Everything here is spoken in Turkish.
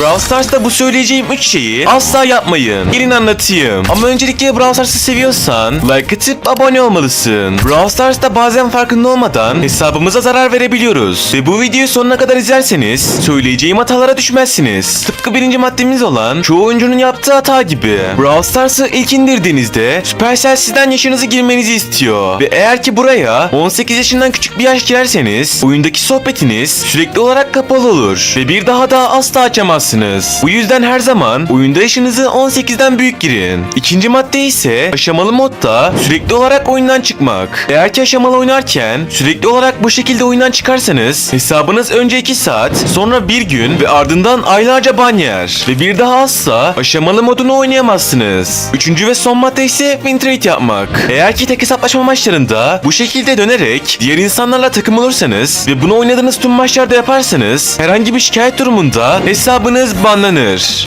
Brawl Stars'ta bu söyleyeceğim 3 şeyi asla yapmayın. Gelin anlatayım. Ama öncelikle Brawl Stars'ı seviyorsan like atıp abone olmalısın. Brawl Stars'ta bazen farkında olmadan hesabımıza zarar verebiliyoruz. Ve bu videoyu sonuna kadar izlerseniz söyleyeceğim hatalara düşmezsiniz. Tıpkı birinci maddemiz olan çoğu oyuncunun yaptığı hata gibi. Brawl Stars'ı ilk indirdiğinizde Supercell sizden yaşınızı girmenizi istiyor. Ve eğer ki buraya 18 yaşından küçük bir yaş girerseniz oyundaki sohbetiniz sürekli olarak kapalı olur. Ve bir daha da asla açamazsınız. Bu yüzden her zaman oyunda yaşınızı 18'den büyük girin. İkinci madde ise aşamalı modda sürekli olarak oyundan çıkmak. Eğer ki aşamalı oynarken sürekli olarak bu şekilde oyundan çıkarsanız hesabınız önce 2 saat sonra bir gün ve ardından aylarca ban yer. Ve bir daha asla aşamalı modunu oynayamazsınız. Üçüncü ve son madde ise win trade yapmak. Eğer ki tek hesaplaşma maçlarında bu şekilde dönerek diğer insanlarla takım olursanız ve bunu oynadığınız tüm maçlarda yaparsanız herhangi bir şikayet durumunda hesabınız banlanır.